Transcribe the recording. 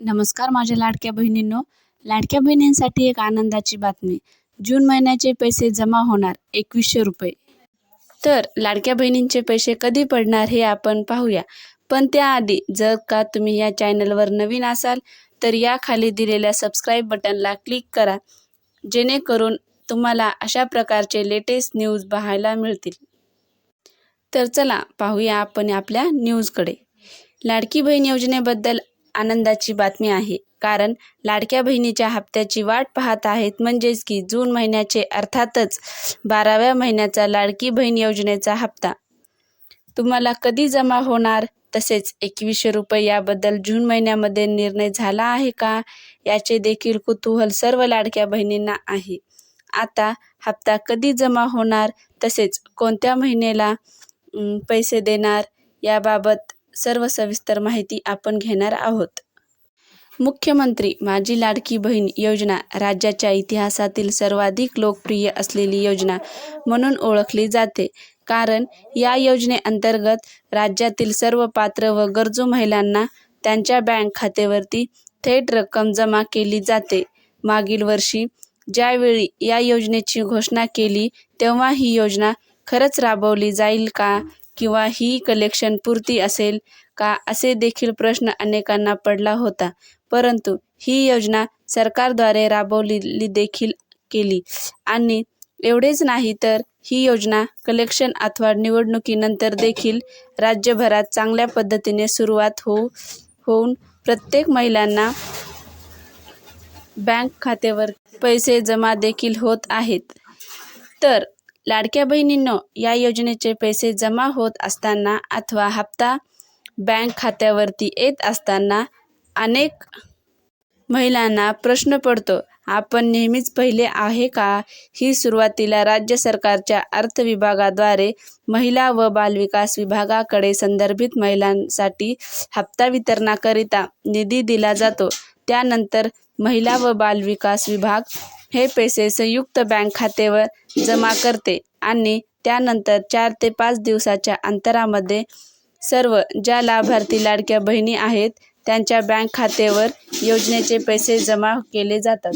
नमस्कार माझ्या लाडक्या बहिणींनो. लाडक्या बहिणींसाठी एक आनंदाची बातमी. जून महिन्याचे पैसे जमा होणार एकवीसशे रुपये. तर लाडक्या बहिणींचे पैसे कधी पडणार हे आपण पाहूया. पण त्याआधी जर का तुम्ही या चॅनलवर नवीन असाल तर या खाली दिलेल्या सबस्क्राईब बटनला क्लिक करा. जेणेकरून तुम्हाला अशा प्रकारचे लेटेस्ट न्यूज पाहायला मिळतील. तर चला पाहूया आपण आपल्या न्यूजकडे लाडकी बहीण योजनेबद्दल आनंदाची बातमी आहे. कारण लाडक्या बहिणीच्या हप्त्याची वाट पाहत आहेत म्हणजेच की जून महिन्याचे अर्थातच बाराव्या महिन्याचा लाडकी बहीण योजनेचा हप्ता. तुम्हाला कधी जमा होणार? तसेच एकवीसशे रुपये याबद्दल जून महिन्यामध्ये निर्णय झाला आहे का? याचे देखील कुतूहल सर्व लाडक्या बहिणींना आहे. आता हप्ता कधी जमा होणार? तसेच कोणत्या महिन्याला पैसे देणार? याबाबत सर्व सविस्तर माहिती आपण घेणार आहोत. मुख्यमंत्री माझी लाडकी बहीण योजना राज्याच्या इतिहासातील सर्वाधिक लोकप्रिय असलेली योजना म्हणून ओळखली जाते. कारण या योजनेअंतर्गत राज्यातील सर्व पात्र व गरजू महिलांना त्यांच्या बँक खात्यावरती थेट रक्कम जमा केली जाते. मागील वर्षी ज्यावेळी या योजनेची घोषणा केली तेव्हा ही योजना खरंच राबवली जाईल का? किंवा ही कलेक्शन पुरती असेल का असे देखील प्रश्न अनेकांना पडला होता. परंतु ही योजना सरकारद्वारे राबवलेली देखील केली. आणि एवढेच नाही तर ही योजना कलेक्शन अथवा निवडणुकीनंतर देखील राज्यभरात चांगल्या पद्धतीने सुरुवात होऊ होऊन प्रत्येक महिलांना बँक खात्यावर पैसे जमा देखील होत आहेत. तर लाडक्या बहिणींनो या योजनेचे पैसे जमा होत असताना अथवा हप्ता बँक खात्यावरती येत असताना अनेक महिलांना प्रश्न पडतो आपण नेहमीच पहिले आहे का? ही सुरुवातीला राज्य सरकारच्या अर्थ विभागाद्वारे महिला व बालविकास विभागाकडे संदर्भित महिलांसाठी हप्ता वितरणाकरिता निधी दिला जातो. त्यानंतर महिला व बालविकास विभाग हे पैसे संयुक्त बँक खात्यावर जमा करते आणि त्यानंतर चार ते पाच दिवसाच्या अंतरामध्ये सर्व ज्या लाभार्थी लाडक्या बहिणी आहेत त्यांच्या बँक खात्यावर योजनेचे पैसे जमा केले जातात.